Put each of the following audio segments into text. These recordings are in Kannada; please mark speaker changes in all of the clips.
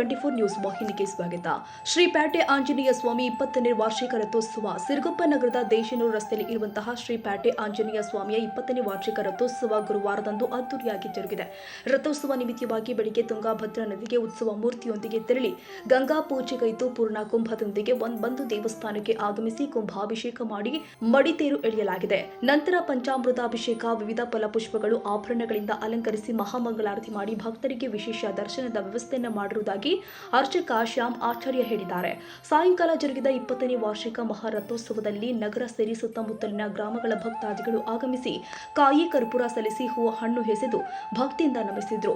Speaker 1: ಟಿವಿ ಟ್ವೆಂಟಿ ಫೋರ್ ನ್ಯೂಸ್ ವಾಹಿನಿಗೆ ಸ್ವಾಗತ ಶ್ರೀಪೇಟೆ ಆಂಜನೇಯ ಸ್ವಾಮಿ ಇಪ್ಪತ್ತನೇ ವಾರ್ಷಿಕ ರಥೋತ್ಸವ ಸಿರುಗುಪ್ಪ ನಗರದ ದೇಶನೂರು ರಸ್ತೆಯಲ್ಲಿ ಇರುವಂತಹ ಶ್ರೀಪೇಟೆ ಆಂಜನೇಯ ಸ್ವಾಮಿಯ ಇಪ್ಪತ್ತನೇ ವಾರ್ಷಿಕ ರಥೋತ್ಸವ ಗುರುವಾರದಂದು ಅದ್ದೂರಿಯಾಗಿ ಜರುಗಿದೆ. ರಥೋತ್ಸವ ನಿಮಿತ್ತವಾಗಿ ಬೆಳಿಗ್ಗೆ ತುಂಗಾಭದ್ರಾ ನದಿಗೆ ಉತ್ಸವ ಮೂರ್ತಿಯೊಂದಿಗೆ ತೆರಳಿ ಗಂಗಾ ಪೂಜೆಗೈದು ಪೂರ್ಣ ಕುಂಭದೊಂದಿಗೆ ಒಂದ್ ಬಂದು ದೇವಸ್ಥಾನಕ್ಕೆ ಆಗಮಿಸಿ ಕುಂಭಾಭಿಷೇಕ ಮಾಡಿ ಮಡಿತೇರು ಎಳೆಯಲಾಗಿದೆ. ನಂತರ ಪಂಚಾಮೃತಾಭಿಷೇಕ, ವಿವಿಧ ಫಲಪುಷ್ಪಗಳು, ಆಭರಣಗಳಿಂದ ಅಲಂಕರಿಸಿ ಮಹಾಮಂಗಳಾರತಿ ಮಾಡಿ ಭಕ್ತರಿಗೆ ವಿಶೇಷ ದರ್ಶನದ ವ್ಯವಸ್ಥೆಯನ್ನು ಮಾಡಿರುವುದಾಗಿ ಅರ್ಚಕ ಶ್ಯಾಮ್ ಆಚಾರ್ಯ ಹೇಳಿದ್ದಾರೆ. ಸಾಯಂಕಾಲ ಜರುಗಿದ ಇಪ್ಪತ್ತನೇ ವಾರ್ಷಿಕ ಮಹಾರಥೋತ್ಸವದಲ್ಲಿ ನಗರ ಸೇರಿ ಸುತ್ತಮುತ್ತಲಿನ ಗ್ರಾಮಗಳ ಭಕ್ತಾದಿಗಳು ಆಗಮಿಸಿ ಕಾಯಿ ಕರ್ಪೂರ ಸಲ್ಲಿಸಿ ಹೂವು ಹಣ್ಣು ಎಸೆದು ಭಕ್ತಿಯಿಂದ ನಮಿಸಿದ್ರು.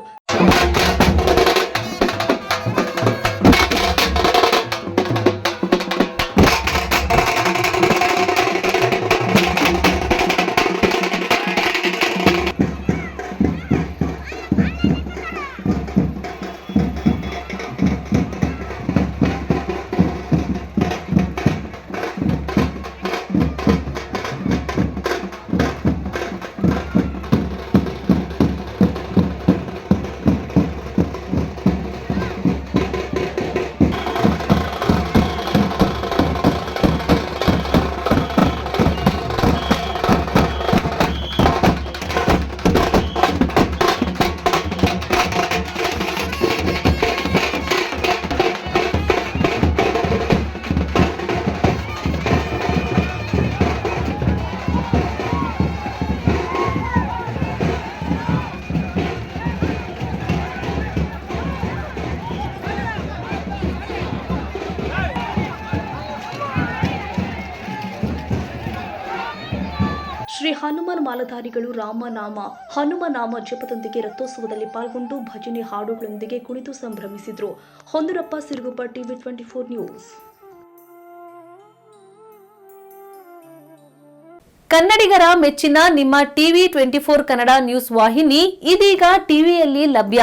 Speaker 1: ಶ್ರೀ ಹನುಮಾನ್ ಮಾಲಧಾರಿಗಳು ರಾಮನಾಮ, ಹನುಮನಾಮ ಜಪದೊಂದಿಗೆ ರಥೋತ್ಸವದಲ್ಲಿ ಪಾಲ್ಗೊಂಡು ಭಜನೆ ಹಾಡುಗಳೊಂದಿಗೆ ಕುಣಿತು ಸಂಭ್ರಮಿಸಿದರು. Hondarappa Siruguppa, TV twenty four news.
Speaker 2: ಕನ್ನಡಿಗರ ಮೆಚ್ಚಿನ ನಿಮ್ಮ TV twenty four Kannada news ವಾಹಿನಿ ಇದೀಗ ಟಿವಿಯಲ್ಲಿ ಲಭ್ಯ.